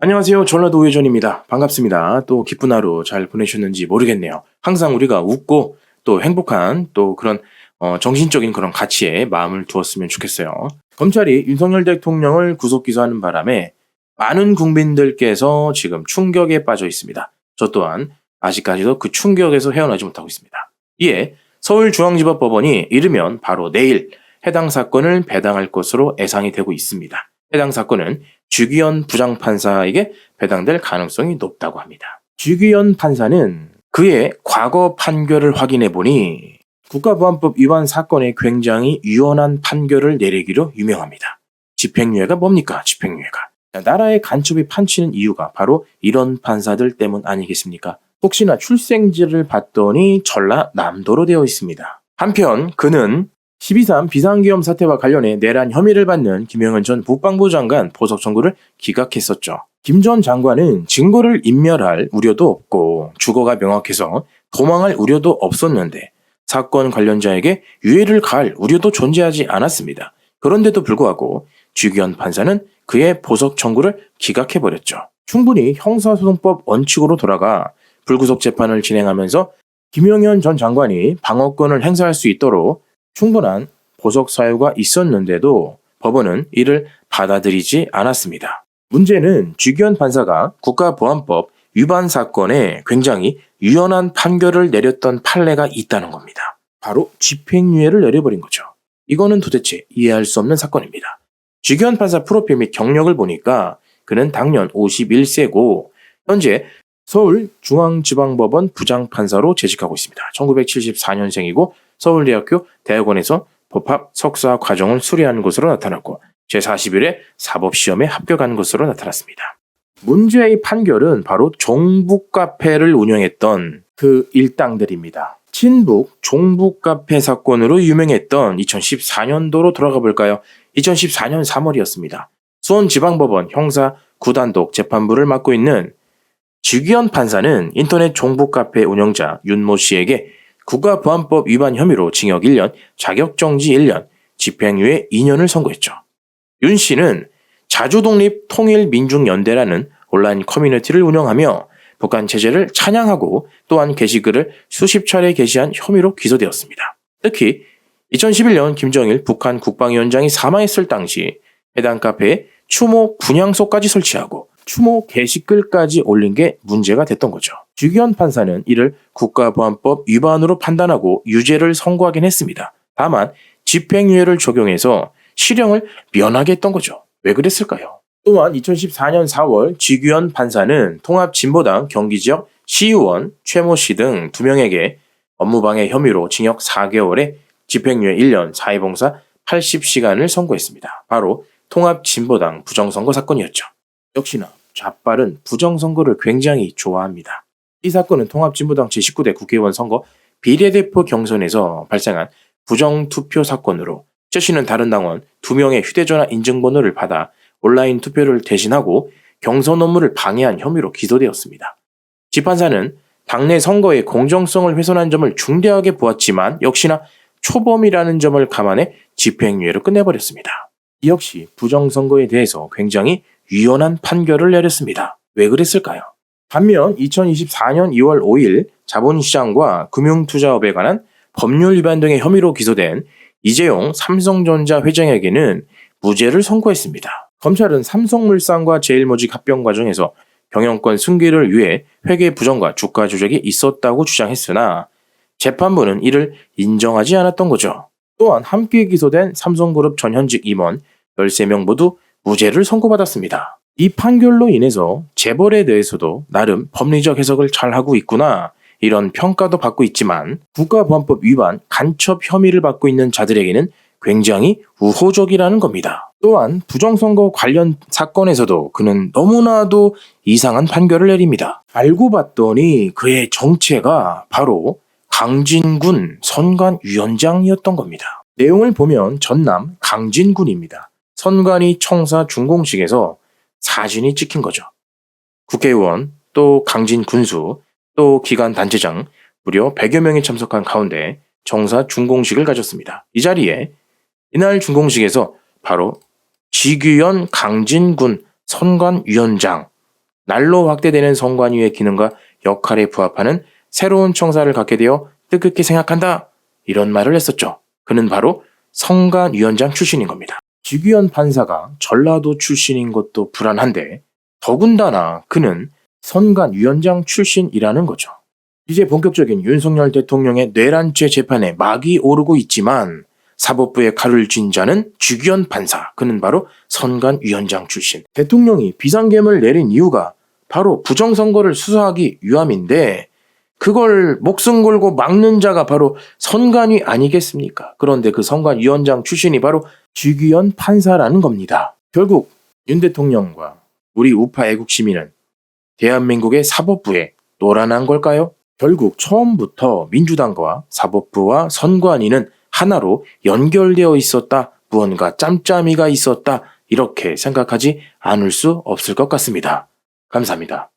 안녕하세요. 전라도 우회전입니다. 반갑습니다. 또 기쁜 하루 잘 보내셨는지 모르겠네요. 항상 우리가 웃고 또 행복한 또 그런 어, 정신적인 그런 가치에 마음을 두었으면 좋겠어요. 검찰이 윤석열 대통령을 구속 기소하는 바람에 많은 국민들께서 지금 충격에 빠져 있습니다. 저 또한 아직까지도 그 충격에서 헤어나지 못하고 있습니다. 이에 서울중앙지법법원이 이르면 바로 내일 해당 사건을 배당할 것으로 예상이 되고 있습니다. 해당 사건은 주기현 부장판사에게 배당될 가능성이 높다고 합니다. 주기현 판사는 그의 과거 판결을 확인해 보니 국가보안법 위반 사건에 굉장히 유연한 판결을 내리기로 유명합니다. 집행유예가 뭡니까? 집행유예가. 나라의 간첩이 판치는 이유가 바로 이런 판사들 때문 아니겠습니까? 혹시나 출생지를 봤더니 전라남도로 되어 있습니다. 한편 그는 12.3 비상계엄 사태와 관련해 내란 혐의를 받는 김영현 전 국방부 장관 보석 청구를 기각했었죠. 김 전 장관은 증거를 인멸할 우려도 없고 주거가 명확해서 도망할 우려도 없었는데 사건 관련자에게 유해를 가할 우려도 존재하지 않았습니다. 그런데도 불구하고 주기현 판사는 그의 보석 청구를 기각해버렸죠. 충분히 형사소송법 원칙으로 돌아가 불구속 재판을 진행하면서 김영현 전 장관이 방어권을 행사할 수 있도록 충분한 보석 사유가 있었는데도 법원은 이를 받아들이지 않았습니다. 문제는 주기현 판사가 국가보안법 위반 사건에 굉장히 유연한 판결을 내렸던 판례가 있다는 겁니다. 바로 집행유예를 내려버린 거죠. 이거는 도대체 이해할 수 없는 사건입니다. 주기현 판사 프로필 및 경력을 보니까 그는 당년 51세고 현재 서울중앙지방법원 부장판사로 재직하고 있습니다. 1974년생이고 서울대학교 대학원에서 법학 석사 과정을 수료한 것으로 나타났고 제41회 사법시험에 합격한 것으로 나타났습니다. 문제의 판결은 바로 종북 카페를 운영했던 그 일당들입니다. 친북 종북 카페 사건으로 유명했던 2014년도로 돌아가 볼까요? 2014년 3월이었습니다. 수원지방법원 형사 구단독 재판부를 맡고 있는 주기현 판사는 인터넷 종북 카페 운영자 윤모 씨에게 국가보안법 위반 혐의로 징역 1년, 자격정지 1년, 집행유예 2년을 선고했죠. 윤 씨는 자주독립 통일민중연대라는 온라인 커뮤니티를 운영하며 북한 체제를 찬양하고 또한 게시글을 수십 차례 게시한 혐의로 기소되었습니다. 특히 2011년 김정일 북한 국방위원장이 사망했을 당시 해당 카페에 추모 분향소까지 설치하고 추모 게시글까지 올린 게 문제가 됐던 거죠. 주기현 판사는 이를 국가보안법 위반으로 판단하고 유죄를 선고하긴 했습니다. 다만 집행유예를 적용해서 실형을 면하게 했던 거죠. 왜 그랬을까요? 또한 2014년 4월 지규현 판사는 통합진보당 경기지역 시의원 최모 씨 등 두 명에게 업무방해 혐의로 징역 4개월에 집행유예 1년 사회봉사 80시간을 선고했습니다. 바로 통합진보당 부정선거 사건이었죠. 역시나 좌빨은 부정선거를 굉장히 좋아합니다. 이 사건은 통합진보당 제19대 국회의원 선거 비례대표 경선에서 발생한 부정투표 사건으로 최 씨는 다른 당원 2명의 휴대전화 인증번호를 받아 온라인 투표를 대신하고 경선 업무를 방해한 혐의로 기소되었습니다. 재판사는 당내 선거의 공정성을 훼손한 점을 중대하게 보았지만 역시나 초범이라는 점을 감안해 집행유예로 끝내버렸습니다. 이 역시 부정선거에 대해서 굉장히 유연한 판결을 내렸습니다. 왜 그랬을까요? 반면 2024년 2월 5일 자본시장과 금융투자업에 관한 법률 위반 등의 혐의로 기소된 이재용 삼성전자 회장에게는 무죄를 선고했습니다. 검찰은 삼성물산과 제일모직 합병 과정에서 경영권 승계를 위해 회계 부정과 주가 조작이 있었다고 주장했으나 재판부는 이를 인정하지 않았던 거죠. 또한 함께 기소된 삼성그룹 전현직 임원 13명 모두 무죄를 선고받았습니다. 이 판결로 인해서 재벌에 대해서도 나름 법리적 해석을 잘 하고 있구나 이런 평가도 받고 있지만 국가보안법 위반 간첩 혐의를 받고 있는 자들에게는 굉장히 우호적이라는 겁니다. 또한 부정선거 관련 사건에서도 그는 너무나도 이상한 판결을 내립니다. 알고 봤더니 그의 정체가 바로 강진군 선관위원장이었던 겁니다. 내용을 보면 전남 강진군입니다. 선관위 청사 준공식에서 사진이 찍힌 거죠. 국회의원, 또 강진 군수, 또 기관 단체장 무려 100여 명이 참석한 가운데 정사 준공식을 가졌습니다. 이 자리에 이날 준공식에서 바로 지규현 강진군 선관위원장 날로 확대되는 선관위의 기능과 역할에 부합하는 새로운 청사를 갖게 되어 뜻깊게 생각한다. 이런 말을 했었죠. 그는 바로 성관위원장 출신인 겁니다. 지귀현 판사가 전라도 출신인 것도 불안한데 더군다나 그는 선관 위원장 출신이라는 거죠. 이제 본격적인 윤석열 대통령의 뇌란죄 재판에 막이 오르고 있지만 사법부의 칼을 쥔 자는 주기현 판사. 그는 바로 선관 위원장 출신. 대통령이 비상계엄을 내린 이유가 바로 부정선거를 수사하기 위함인데 그걸 목숨 걸고 막는 자가 바로 선관위 아니겠습니까? 그런데 그 선관위원장 출신이 바로 주기현 판사라는 겁니다. 결국 윤 대통령과 우리 우파 애국 시민은 대한민국의 사법부에 노란한 걸까요? 결국 처음부터 민주당과 사법부와 선관위는 하나로 연결되어 있었다. 무언가 짬짬이가 있었다. 이렇게 생각하지 않을 수 없을 것 같습니다. 감사합니다.